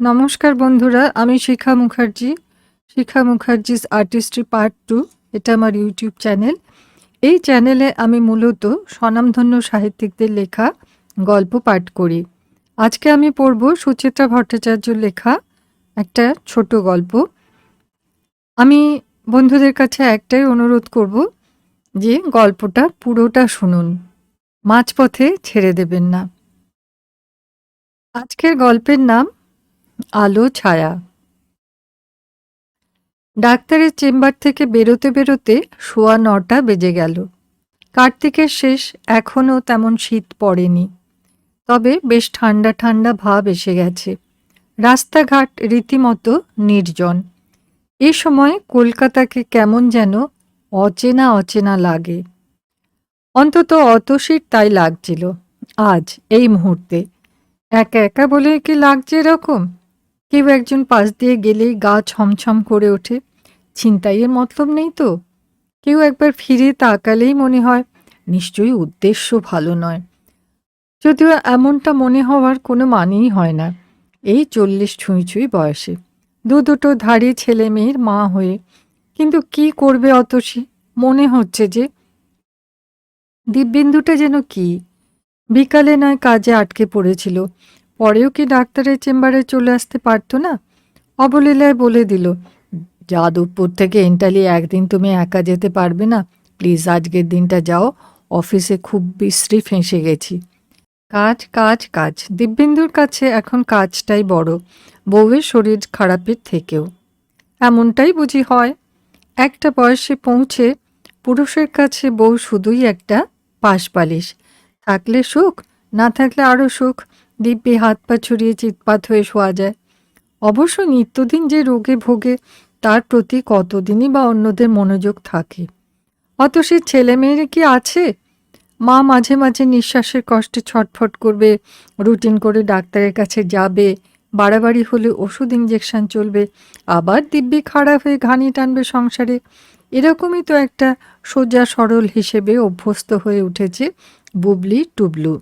নমস্কার বন্ধুরা, আমি Shikha Mukherjee, Shikha Mukherjee's artistry part two এটা আমার ইউটিউব চ্যানেল এই চ্যানেলে আমি মূলত স্বনামধন্য সাহিত্যিকদের লেখা, গল্প, পাঠ করি। আজকে আমি পড়ব সুচিত্রা ভট্টাচার্যর লেখা একটা ছোট গল্প। আমি বন্ধুদের কাছে একটাই অনুরোধ করব যে গল্পটা পুরোটা শুনুন, মাঝপথে ছেড়ে দেবেন না। আজকের গল্পের নাম আলো, ছায়া। ডাক্তারের চেম্বার থেকে বেরোতে বেরোতে শোয়া নটা বেজে গেল। কার্তিকের শেষ, এখনও তেমন শীত পড়েনি। তবে বেশ ঠান্ডা ঠান্ডা ভাব এসে গেছে। রাস্তাঘাট রীতিমতো নির্জন। এ সময় কলকাতাকে কেমন যেন অচেনা অচেনা লাগে। অন্তত অতসীর তাই লাগছিল। আজ, এই মুহূর্তে। একা একা বলে কি লাগছে এরকম? কেউ একজন পাশ দিয়ে গেলেই গা ছমছম করে ওঠে। ছিনতাইয়ের মতলব নেই তো? কেউ একবার ফিরে তাকালেই মনে হয়, নিশ্চয়ই উদ্দেশ্য ভালো নয়। যদিও এমনটা মনে হওয়ার কোনো মানেই হয় না। এই চল্লিশ ছুঁই ছুঁই বয়সে। দু দুটো ধাড়ি ছেলে মেয়ের মা হয়ে। কিন্তু কি করবে অতসী? মনে হচ্ছে যে দিব্যেন্দুটা যেন কি? বিকালে নয় কাজে আটকে পড়েছিল। পরেও কি ডাক্তারের চেম্বারে চলে আসতে পারতো না? অবলীলায় বলে দিল, যাদবপুর থেকে এন্টালি একদিন তুমি একা যেতে পারবে না। প্লিজ আজকের দিনটা যাও। অফিসে খুব বিশ্রী ফেঁসে গেছি। কাজ কাজ কাজ। দিব্যেন্দুর কাছে এখন কাজটাই বড়। বউয়ের শরীর খারাপের থেকেও। এমনটাই বুঝি হয়? একটা বয়সে পৌঁছে পুরুষের কাছে বউ শুধুই একটা পাশ পাশপালিশ থাকলে সুখ, না থাকলে আরও সুখ। দিব্যি হাত পা ছড়িয়ে চিৎপাত হয়ে শোয়া যায়। অবশ্য নিত্যদিন যে রোগে ভোগে, তার প্রতি কতদিনই বা অন্যদের মনোযোগ থাকে? অত সে ছেলে মেয়ের কি আছে? মা মাঝে মাঝে নিঃশ্বাসের কষ্টে ছটফট করবে, রুটিন করে ডাক্তারের কাছে যাবে, বাড়াবাড়ি হলে ওষুধ ইঞ্জেকশন চলবে, আবার দিব্যি খারাপ হয়ে ঘানি টানবে সংসারে। এরকমই তো একটা সোজা সরল হিসেবে অভ্যস্ত হয়ে উঠেছে বুবলি টুবলু।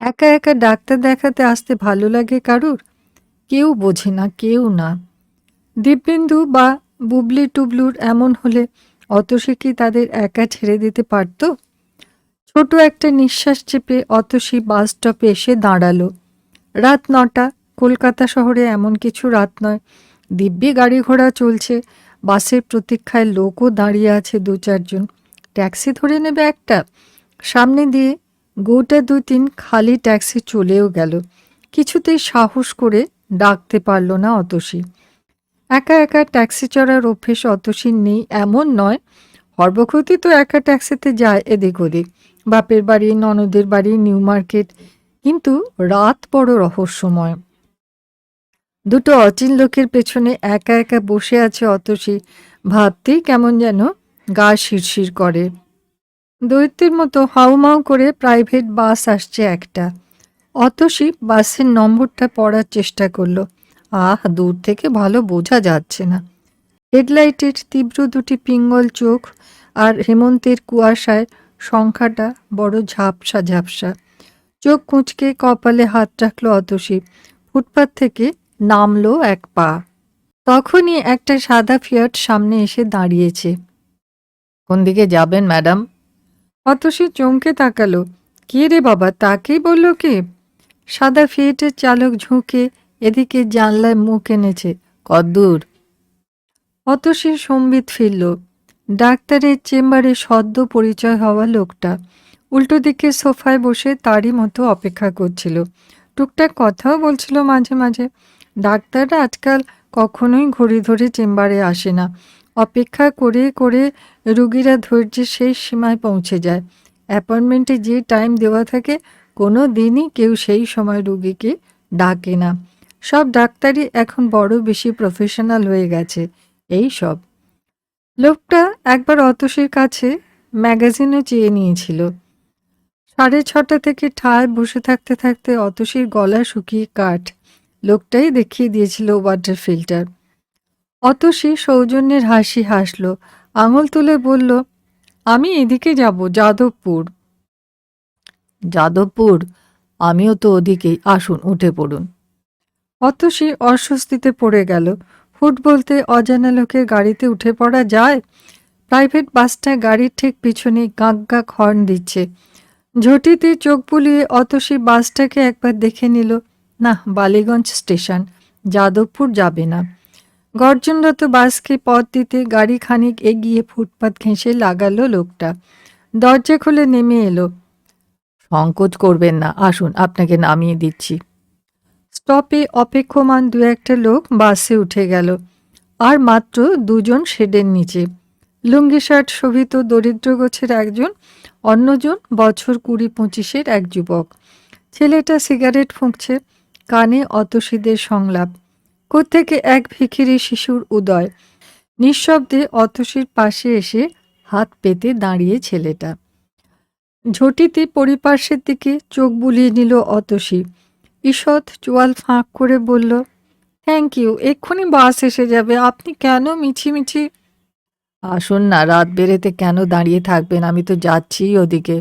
একা একা ডাক্তার দেখাতে আসতে ভালো লাগে কারুর? কেউ বোঝে না, কেউ না। দিব্যেন্দু বা বুবলি টুবলুর এমন হলে অতসী কি তাদের একা ছেড়ে দিতে পারত? ছোট একটা নিঃশ্বাস চেপে অতসী বাস স্টপে এসে দাঁড়াল। রাত নটা, কলকাতা শহরে এমন কিছু রাত নয়। দিব্যি গাড়ি ঘোড়া চলছে, বাসের প্রতীক্ষায় লোকও দাঁড়িয়ে আছে দু চারজন ট্যাক্সি ধরে নেবে একটা। সামনে দিয়ে গোটা দু তিন খালি ট্যাক্সি চলেও গেল। কিছুতেই সাহস করে ডাকতে পারল না অতসী। একা একা ট্যাক্সি চড়ার অভ্যেস অতসীর নেই, এমন নয়। সর্বক্ষতি তো একা ট্যাক্সিতে যায় এদিক ওদিক। বাপের বাড়ি, ননদের বাড়ি, নিউ মার্কেট, কিন্তু রাত বড় রহস্যময়। দুটো অচিন লোকের পেছনে একা একা বসে আছে অতসী। ভাবতেই কেমন যেন গা শিরশির করে। দৈত্যের মতো হাউমাউ করে প্রাইভেট বাস আসছে একটা। অতসী বাসের নম্বরটা পড়ার চেষ্টা করল। আহ, দূর থেকে ভালো বোঝা যাচ্ছে না। হেডলাইটের তীব্র দুটি পিঙ্গল চোখ আর হেমন্তের কুয়াশায় সংখ্যাটা বড় ঝাপসা ঝাপসা। চোখ কুঁচকে কপালে হাত রাখল অতসী। ফুটপাত থেকে নামলো এক পা। তখনই একটা সাদা ফিয়াট সামনে এসে দাঁড়িয়েছে। কোন দিকে যাবেন, ম্যাডাম? অতসী চমকে তাকালো। কে রে বাবা, তাকেই বলল কে? সাদা ফিয়েটের চালক ঝুঁকে এদিকে জানলায় মুখ এনেছে। কদ্দূর! অতসী সম্বিত ফিরল। ডাক্তারের চেম্বারে সদ্য পরিচয় হওয়া লোকটা উল্টো দিকে সোফায় বসে তারই মতো অপেক্ষা করছিল। টুকটাক কথাও বলছিল মাঝে মাঝে। ডাক্তাররা আজকাল কখনোই ঘড়ি ধরে চেম্বারে আসে না। অপেক্ষা করে করে রুগীরা ধৈর্যের শেষ সীমায় পৌঁছে যায়। অ্যাপয়েন্টমেন্টে যে টাইম দেওয়া থাকে, কোনো দিনই কেউ সেই সময় রুগীকে ডাকে না। সব ডাক্তারই এখন বড় বেশি প্রফেশনাল হয়ে গেছে, এই সব। লোকটা একবার অতসীর কাছে ম্যাগাজিনও চেয়ে নিয়েছিল। সাড়ে ছটা থেকে ঠায় বসে থাকতে থাকতে অতসীর গলা শুকিয়ে কাঠ। লোকটাই দেখিয়ে দিয়েছিল ওয়াটার ফিল্টার অতসী সৌজন্যের হাসি হাসল। আঙুল তুলে বলল, আমি এদিকে যাব, যাদবপুর। যাদবপুর? আমিও তো ওদিকেই। আসুন, উঠে পড়ুন। অতসী অস্বস্তিতে পড়ে গেল। ফুট বলতে অজানা লোকের গাড়িতে উঠে পড়া যায়। প্রাইভেট বাসটা গাড়ির ঠিক পিছনে গাঁক গাঁক হর্ন দিচ্ছে। ঝটিতে চোখ বুলিয়ে অতসী বাসটাকে একবার দেখে নিল না বালিগঞ্জ স্টেশন। যাদবপুর যাবে না। গর্জনরত বাসকে পথ দিতে গাড়ি খানিক এগিয়ে ফুটপাত ঘেঁষে লাগালো লোকটা। দরজা খুলে নেমে এলো। সংকোচ করবেন না আসুন আপনাকে নামিয়ে দিচ্ছি। স্টপে অপেক্ষমান দু একটা লোক বাসে উঠে গেল আর মাত্র দুজন শেডের নিচে। লুঙ্গি শার্ট শোভিত দরিদ্র গোছের একজন অন্যজন বছর কুড়ি পঁচিশের এক যুবক। ছেলেটা সিগারেট ফুঁকছে কানে অতসীদের সংলাপ। কোত্থেকে এক ভিখিরি শিশুর উদয়? নিঃশব্দে অতসীর পাশে এসে হাত পেতে দাঁড়িয়ে ছেলেটা। ঝটিতে পরিপার্শ্বের দিকে চোখ বুলিয়ে নিল অতসী। ঈষৎ চোয়াল ফাঁক করে বলল থ্যাংক ইউ এক্ষুনি বাস এসে যাবে। আপনি কেন মিছিমিছি আসুন না, রাত বেড়েতে কেন দাঁড়িয়ে থাকবেন? আমি তো যাচ্ছি ওদিকে।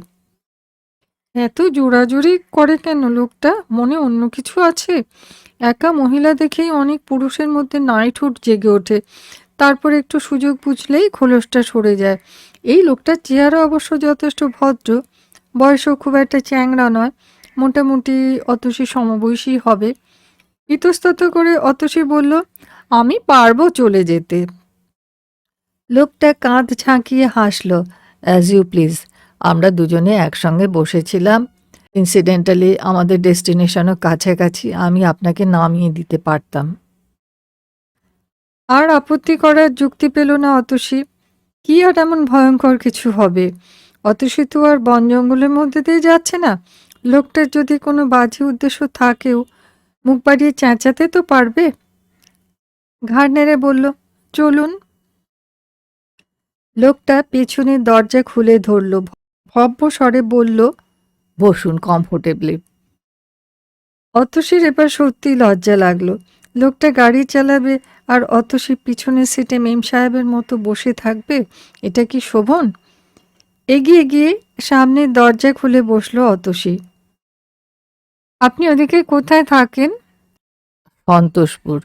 এত জোড়াজুড়ি করে কেন লোকটা? মনে অন্য কিছু আছে? একা মহিলা দেখেই অনেক পুরুষের মধ্যে নাইটহুড জেগে ওঠে। তারপর একটু সুযোগ বুঝলেই খোলসটা সরে যায়। এই লোকটার চেহারা অবশ্য যথেষ্ট ভদ্র, বয়সও খুব একটা চ্যাংড়া নয়, মোটামুটি অতসী সমবয়সী হবে। ইতস্তত করে অতসী বলল, আমি পারব চলে যেতে। লোকটা কাঁধ ঝাঁকিয়ে হাসল অ্যাজ ইউ প্লিজ আমরা দুজনে একসঙ্গে বসেছিলাম ইনসিডেন্টালি আমাদের ডেস্টিনেশনও কাছাকাছি, আমি আপনাকে নামিয়ে দিতে পারতাম। আর আপত্তি করার যুক্তি পেল না অতসী। কি আর এমন ভয়ঙ্কর কিছু হবে? অতসী তো আর বন জঙ্গলের মধ্যে দিয়ে যাচ্ছে না। লোকটার যদি কোনো বাজে উদ্দেশ্য থাকেও, মুখ বাড়িয়ে চেঁচাতে তো পারবে? ঘাড় নেড়ে বলল, চলুন। লোকটা পেছনে দরজা খুলে ধরল, ভব্য স্বরে বলল বসুন কমফোর্টেবলি অতসীর এবার সত্যি লজ্জা লাগল। লোকটা গাড়ি চালাবে আর অতসী পিছনের সিটে মেম সাহেবের মতো বসে থাকবে? এটা কি শোভন? এগিয়ে গিয়ে সামনে দরজা খুলে বসল অতসী আপনি ওদিকে কোথায় থাকেন? সন্তোষপুর।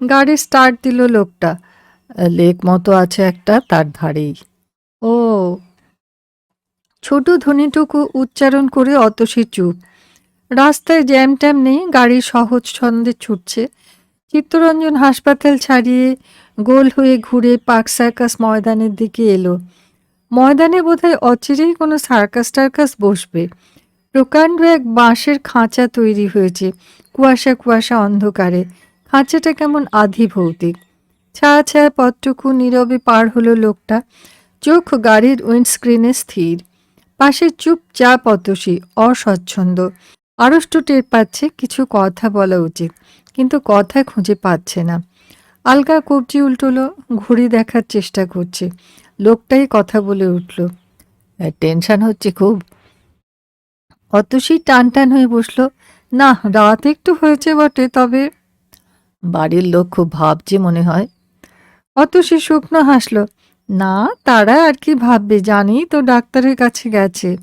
গাড়ি স্টার্ট দিল লোকটা। লেক মতো আছে একটা তার ধারেই। ও ছোট ধ্বনিটুকু উচ্চারণ করে অতসী চুপ। রাস্তায় জ্যাম ট্যাম নেই, গাড়ি সহজ ছন্দে ছুটছে। চিত্তরঞ্জন হাসপাতাল ছাড়িয়ে গোল হয়ে ঘুরে পার্ক সার্কাস ময়দানের দিকে এলো। ময়দানে বোধহয় অচিরেই কোনো সার্কাস টার্কাস বসবে। প্রকাণ্ড এক বাঁশের খাঁচা তৈরি হয়েছে, কুয়াশা কুয়াশা অন্ধকারে। খাঁচাটা কেমন আধি ভৌতিক ছায়া ছায়া পথটুকু নীরবে পার হলো লোকটা। চোখ গাড়ির উইন্ডস্ক্রিনে স্থির। পাশে চুপচাপ অতসী, অস্বচ্ছন্দ। আড়ষ্ট টের পাচ্ছে কিছু কথা বলা উচিত, কিন্তু কথা খুঁজে পাচ্ছে না। আলগা কবজি উল্টোলো, ঘড়ি দেখার চেষ্টা করছে। লোকটাই কথা বলে উঠল টেনশন হচ্ছে খুব? অতসী টান টান হয়ে বসল, না, রাত একটু হয়েছে বটে, তবে বাড়ির লোক খুব ভাবছে মনে হয়। অতসী শুকনো হাসলো না, তারা আর কি ভাববে জানি, তো ডাক্তারের কাছে গেছে।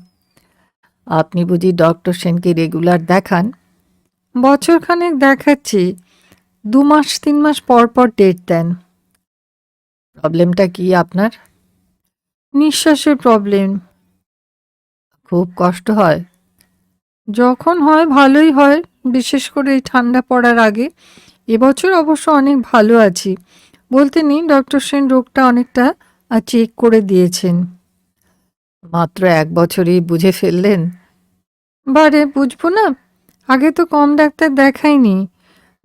আপনি বুঝি ডক্টর সেনকে রেগুলার দেখান? বছরখানেক দেখাচ্ছি। দু মাস, তিন মাস পর পর ডেট দেন। প্রবলেমটা কি আপনার? নিঃশ্বাসের প্রবলেম খুব কষ্ট হয়। যখন হয়, ভালোই হয়। বিশেষ করে এই ঠান্ডা পড়ার আগে। এবছর অবশ্য অনেক ভালো আছি। বলতে নেই, ডক্টর সেন রোগটা অনেকটা চেক করে দিয়েছেন। মাত্র এক বছরই বুঝে ফেললেন? বারে, বুঝব না। আগে তো কম ডাক্তার দেখাইনি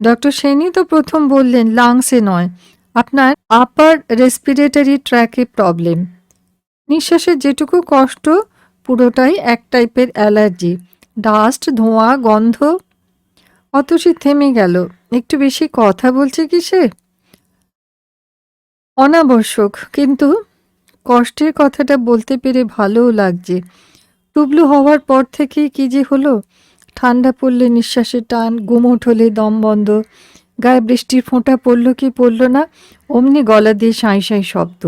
ডক্টর সেনই তো প্রথম বললেন, লাংসে নয়। আপনার আপার রেসপিরেটরি ট্র্যাকে প্রবলেম নিঃশ্বাসের যেটুকু কষ্ট, পুরোটাই এক টাইপের অ্যালার্জি ডাস্ট ধোঁয়া, গন্ধ। অতসী থেমে গেল। একটু বেশি কথা বলছে কি সে অনাবশ্যক, কিন্তু কষ্টের কথাটা বলতে পেরে ভালোও লাগছে। টুবলু হওয়ার পর থেকে কি যে হলো? ঠান্ডা পড়লে নিঃশ্বাসের টান গুমোট হলে দম বন্ধ, গায়ে বৃষ্টির ফোঁটা পড়ল কি পড়ল না, অমনি গলা দিয়ে সাঁই সাঁই শব্দ।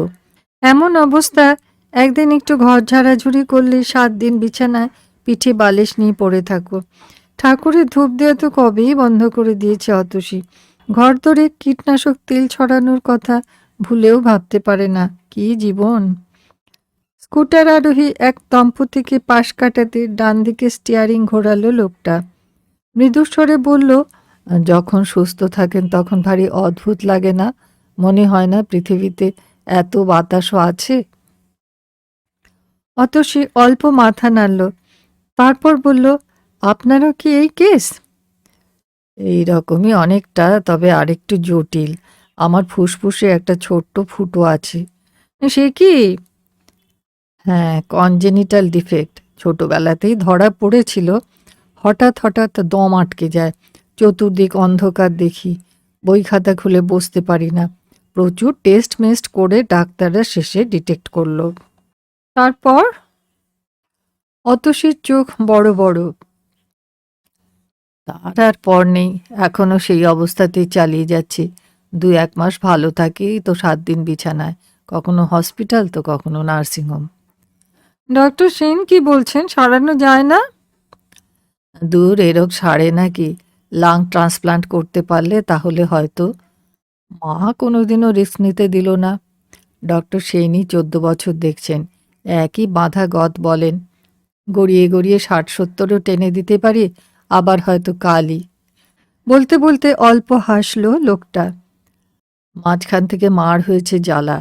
এমন অবস্থা, একদিন একটু ঘর ঝাড়াঝুড়ি করলে সাত দিন বিছানায় পিঠে বালিশ নিয়ে পড়ে থাকো। ঠাকুরের ধূপ দেওয়া তো কবেই বন্ধ করে দিয়েছে অতসী। ঘর ধরে কীটনাশক তেল ছড়ানোর কথা ভুলেও ভাবতে পারে না, কি জীবন? স্কুটার আরোহী এক দম্পতিকে পাশ কাটাতে ডান দিকে স্টিয়ারিং ঘোরালো লোকটা। মৃদুস্বরে বলল, যখন সুস্থ থাকেন তখন ভারী অদ্ভুত লাগে না? মনে হয় না পৃথিবীতে এত বাতাসও আছে? অত সে অল্প মাথা নাড়ল, তারপর বলল, আপনারও কি এই কেস? এই রকমই অনেকটা, তবে আরেকটু জটিল। আমার ফুসফুসে একটা ছোট্ট ফুটো আছে। সে কি? হ্যাঁ কনজেনিটাল ডিফেক্ট ছোটবেলাতেই ধরা পড়েছিল। হঠাৎ হঠাৎ দম আটকে যায়। চতুর্দিক অন্ধকার দেখি। বই খাতা খুলে বসতে পারি না। প্রচুর টেস্ট মেস্ট করে ডাক্তাররা শেষে ডিটেক্ট করল। তারপর? অতসীর চোখ বড় বড়। তার আর পর নেই। এখনও সেই অবস্থাতেই চালিয়ে যাচ্ছি। দু এক মাস ভালো থাকি তো সাত দিন বিছানায়। কখনো হসপিটাল তো কখনো নার্সিংহোম ডক্টর সেন কি বলছেন? সারানো যায় না? দূর এরক সারে নাকি। লাং ট্রান্সপ্লান্ট করতে পারলে তাহলে হয়তো। মা কোনোদিনও রিস্ক নিতে দিল না। ডক্টর সেনই চোদ্দ বছর দেখছেন। একই বাঁধা গদ বলেন। গড়িয়ে গড়িয়ে ষাট সত্তরও টেনে দিতে পারি আবার হয়তো কালই। বলতে বলতে অল্প হাসলো লোকটা। মাঝখান থেকে মার হয়েছে জ্বালা।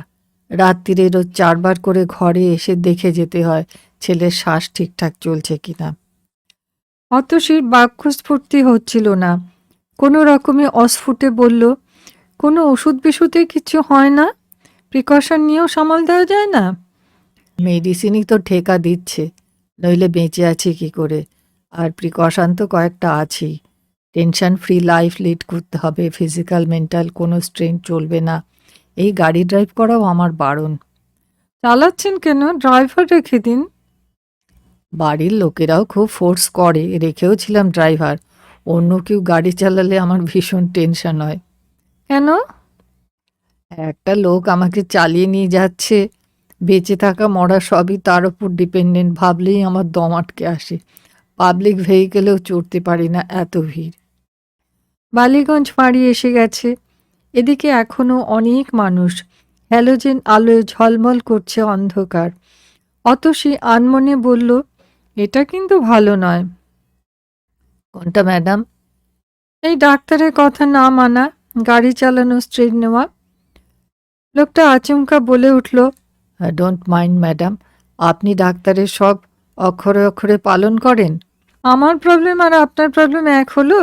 রাত্রিরে রোজ চারবার করে ঘরে এসে দেখে যেতে হয়, ছেলের শ্বাস ঠিকঠাক চলছে কিনা। অতসীর বাক্যস্ফূর্তি হচ্ছিল না। কোনো রকমে অস্ফুটে বলল, কোনো ওষুধ বিষুধে কিছু হয় না? প্রিকশন নিয়েও সামাল দেওয়া যায় না? মেডিসিনই তো ঠেকা দিচ্ছে, নইলে বেঁচে আছি কি করে? আর প্রিকশন তো কয়েকটা আছেই। টেনশন ফ্রি লাইফ লিড করতে হবে ফিজিক্যাল মেন্টাল কোনো স্ট্রেন চলবে না। এই গাড়ি ড্রাইভ করাও আমার বারণ। চালাচ্ছেন কেন? ড্রাইভার রেখে দিন। বাড়ির লোকেরাও খুব ফোর্স করে, রেখেও ছিলাম ড্রাইভার অন্য কেউ গাড়ি চালালে আমার ভীষণ টেনশন হয়। কেন? একটা লোক আমাকে চালিয়ে নিয়ে যাচ্ছে। বেঁচে থাকা মরা সবই তার উপর ডিপেন্ডেন্ট ভাবলেই আমার দম আটকে আসে। পাবলিক ভেহিকেলেও চড়তে পারি না, এত ভিড়। বালিগঞ্জ ফাঁড়ি এসে গেছে। এদিকে এখনও অনেক মানুষ। হ্যালোজেন আলোয় ঝলমল করছে অন্ধকার। অতসী আনমনে বলল এটা কিন্তু ভালো নয়। কোনটা ম্যাডাম? এই ডাক্তারের কথা না মানা গাড়ি চালানো স্ট্রেট নেওয়া। লোকটা আচমকা বলে উঠল ডোন্ট মাইন্ড ম্যাডাম। আপনি ডাক্তারের সব অক্ষরে অক্ষরে পালন করেন? আমার প্রবলেম আর আপনার প্রবলেম এক হলো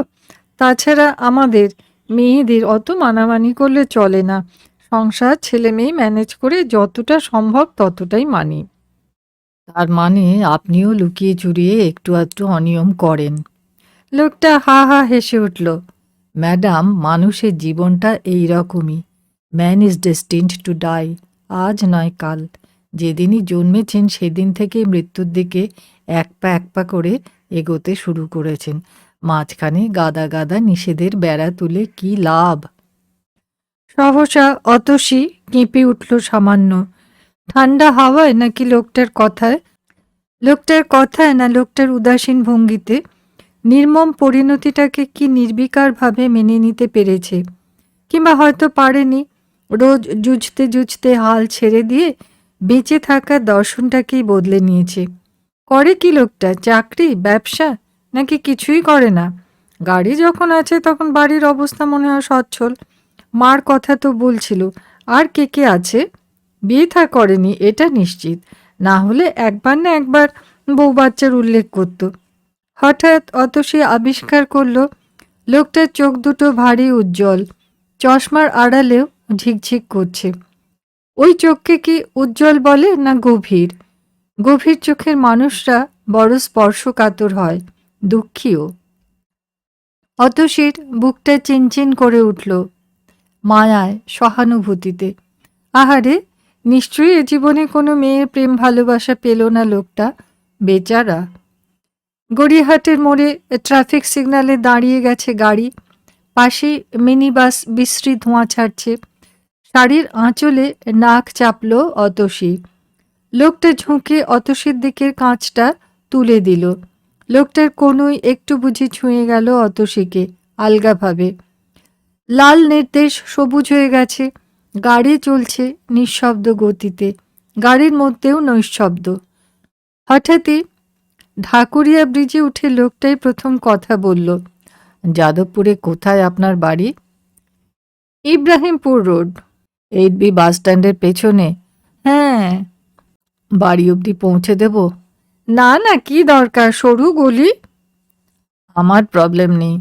তাছাড়া আমাদের মেয়েদের অত মানামানি করলে চলে না। সংসার ছেলে মেয়ে ম্যানেজ করে যতটা সম্ভব ততটাই মানি। তার মানে আপনিও লুকিয়ে চুরিয়ে একটু আধটু অনিয়ম করেন। লোকটা হা হা হেসে উঠল, ম্যাডাম, মানুষের জীবনটা এই রকমই। Man is destined to die, আজ নয় কাল। যেদিনই জন্মেছেন সেদিন থেকে মৃত্যুর দিকে এক পা এক পা করে এগোতে শুরু করেছেন। মাঝখানে গাদা গাদা নিষেধের বেড়া তুলে কি লাভ? সহসা অতসী কেঁপে উঠল সামান্য। ঠান্ডা হাওয়ায় নাকি লোকটার কথায়? লোকটার কথায় না লোকটার উদাসীন ভঙ্গিতে? নির্মম পরিণতিটাকে কি নির্বিকারভাবে মেনে নিতে পেরেছে? কিংবা হয়তো পারেনি? রোজ জুঝতে জুঝতে হাল ছেড়ে দিয়ে বেঁচে থাকার দর্শনটাকেই বদলে নিয়েছে। করে কি লোকটা? চাকরি? ব্যবসা? নাকি কিছুই করে না। গাড়ি যখন আছে তখন বাড়ির অবস্থা মনে হয় সচ্ছল। মার কথা তো বলছিল। আর কে কে আছে? বিয়ে থা করেনি, এটা নিশ্চিত। না হলে একবার না একবার বউ বাচ্চার উল্লেখ করত। হঠাৎ অত সে আবিষ্কার করল, লোকটার চোখ দুটো ভারী উজ্জ্বল। চশমার আড়ালেও ঝিকঝিক করছে। ওই চোখকে কি উজ্জ্বল বলে না গভীর? গভীর চোখের মানুষরা বড় স্পর্শকাতর হয়। দুঃখীও। অতসীর বুকটা চিনচিন করে উঠল মায়ায় সহানুভূতিতে। আহারে, নিশ্চয়ই এ জীবনে কোনো মেয়ের প্রেম ভালোবাসা পেল না লোকটা, বেচারা। গড়িয়াহাটের মোড়ে ট্রাফিক সিগন্যালে দাঁড়িয়ে গেছে গাড়ি, পাশে মিনি বাস বিশ্রী ধোঁয়া ছাড়ছে। শাড়ির আঁচলে নাক চাপল অতসী লোকটা ঝুঁকে অতসীর দিকের কাঁচটা তুলে দিল। লোকটার কোনোই একটু বুঝি ছুঁয়ে গেল অতসীকে, আলগাভাবে। লাল নির্দেশ সবুজ হয়ে গেছে, গাড়ি চলছে নিঃশব্দ গতিতে, গাড়ির মধ্যেও নৈশব্দ। হঠাৎই ঢাকুরিয়া ব্রিজে উঠে লোকটাই প্রথম কথা বলল, যাদবপুরে কোথায় আপনার বাড়ি? Ibrahimpur road. Eight B bus স্ট্যান্ডের পেছনে? হ্যাঁ। বাড়ি অবধি পৌঁছে দেব? না না কি দরকার? সরু গলি? আমার প্রবলেম নেই।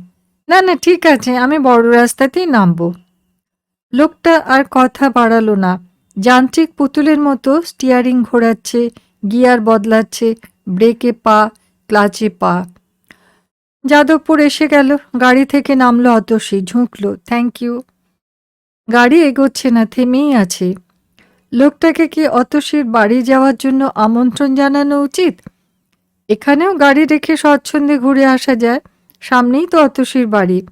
না না ঠিক আছে আমি বড় রাস্তাতেই নামবো। লোকটা আর কথা বাড়ালো না। যান্ত্রিক পুতুলের মতো স্টিয়ারিং ঘোরাচ্ছে গিয়ার বদলাচ্ছে ব্রেকে পা ক্লাচে পা। যাদবপুর এসে গেল গাড়ি থেকে নামলো অতসী ঝুঁকলো থ্যাংক ইউ গাড়ি এগোচ্ছে না থেমেই আছে। লোকটাকে কি অতসীর বাড়ি যাওয়ার জন্য আমন্ত্রণ জানানো উচিত? এখানেও গাড়ি রেখে স্বচ্ছন্দে ঘুরে আসা যায়। সামনেই তো অতসীর বাড়ি।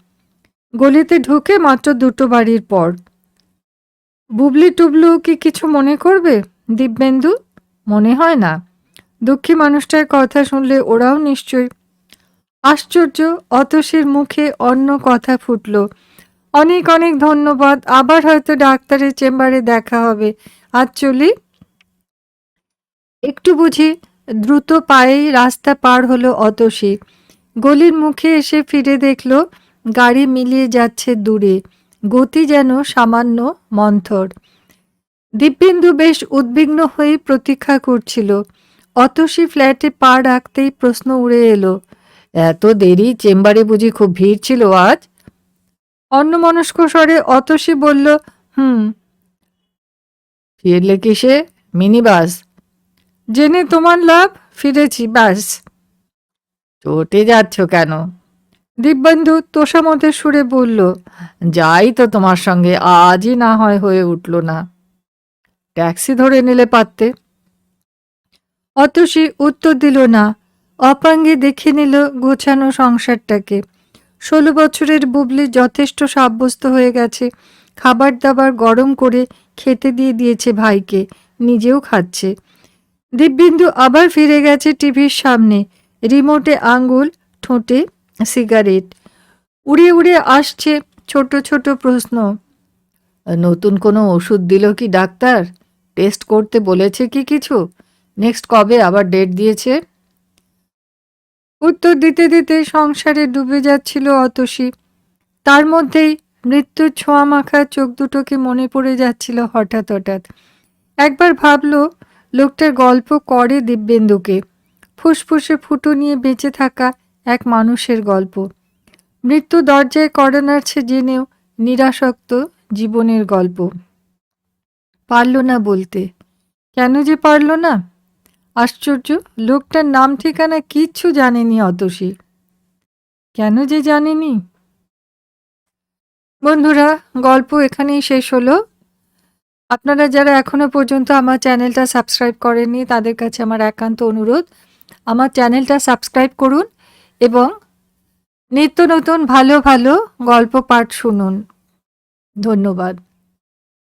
গলিতে ঢুকে মাত্র দুটো বাড়ির পর। বুবলি টুবলু কি কিছু মনে করবে? দিব্যেন্দু? মনে হয় না। দুঃখী মানুষটার কথা শুনলে ওরাও নিশ্চয়। আশ্চর্য, অতসীর মুখে অন্য কথা ফুটল। অনেক অনেক ধন্যবাদ, আবার হয়তো ডাক্তারের চেম্বারে দেখা হবে। আজ চলি। একটু বুঝি দ্রুত পায়েই রাস্তা পার হলো অতসী। গলির মুখে এসে ফিরে দেখল, গাড়ি মিলিয়ে যাচ্ছে দূরে। গতি যেন সামান্য মন্থর। দিব্যেন্দু বেশ উদ্বিগ্ন হয়ে প্রতীক্ষা করছিল। অতসী ফ্ল্যাটে পা রাখতেই প্রশ্ন উড়ে এলো, এত দেরি? চেম্বারে বুঝি খুব ভিড় ছিল আজ? অন্যমনস্ক স্বরে অতসী বলল, হুম। ফিরলে কিসে? মিনি বাস জেনে তোমার লাভ ফিরেছি ব্যাস। চটে যাচ্ছ কেন? দিব্যেন্দু তোষামতের সুরে বলল যাই তো তোমার সঙ্গে আজই না হয় হয়ে উঠল না। ট্যাক্সি ধরে নিলে পারতে। অতসী উত্তর দিল না অপাঙ্গে দেখে নিল গোছানো সংসারটাকে। ষোলো বছরের বুবলি যথেষ্ট সাব্যস্ত হয়ে গেছে খাবার দাবার গরম করে খেতে দিয়ে দিয়েছে ভাইকে নিজেও খাচ্ছে। দিব্যেন্দু আবার ফিরে গেছে টিভির সামনে। রিমোটে আঙ্গুল, ঠোঁটে সিগারেট। উড়ে উড়ে আসছে ছোট ছোট প্রশ্ন। নতুন কোনো ওষুধ দিল কি ডাক্তার? টেস্ট করতে বলেছে কি কিছু? নেক্সট কবে আবার ডেট দিয়েছে? উত্তর দিতে দিতে সংসারে ডুবে যাচ্ছিল অতসী। তার মধ্যেই মৃত্যুর ছোঁয়া মাখা চোখ দুটোকে মনে পড়ে যাচ্ছিল হঠাৎ হঠাৎ। একবার ভাবলো লোকটার গল্প করে দিব্যেন্দুকে। ফুসফুসে ফুটো নিয়ে বেঁচে থাকা এক মানুষের গল্প। মৃত্যু দরজায় কড়া নাড়ছে জেনেও নিরাসক্ত জীবনের গল্প। পারল না বলতে। কেন যে পারল না? আশ্চর্য, লোকটার নাম ঠিকানা কিচ্ছু জানেনি অতসী। কেন যে জানেনি? বন্ধুরা, গল্প এখানেই শেষ হলো। আপনারা যারা এখনও পর্যন্ত আমার চ্যানেলটা সাবস্ক্রাইব করেননি, তাদের কাছে আমার একান্ত অনুরোধ। আমার চ্যানেলটা সাবস্ক্রাইব করুন এবং নিত্য নতুন ভালো ভালো গল্প পাঠ শুনুন। ধন্যবাদ।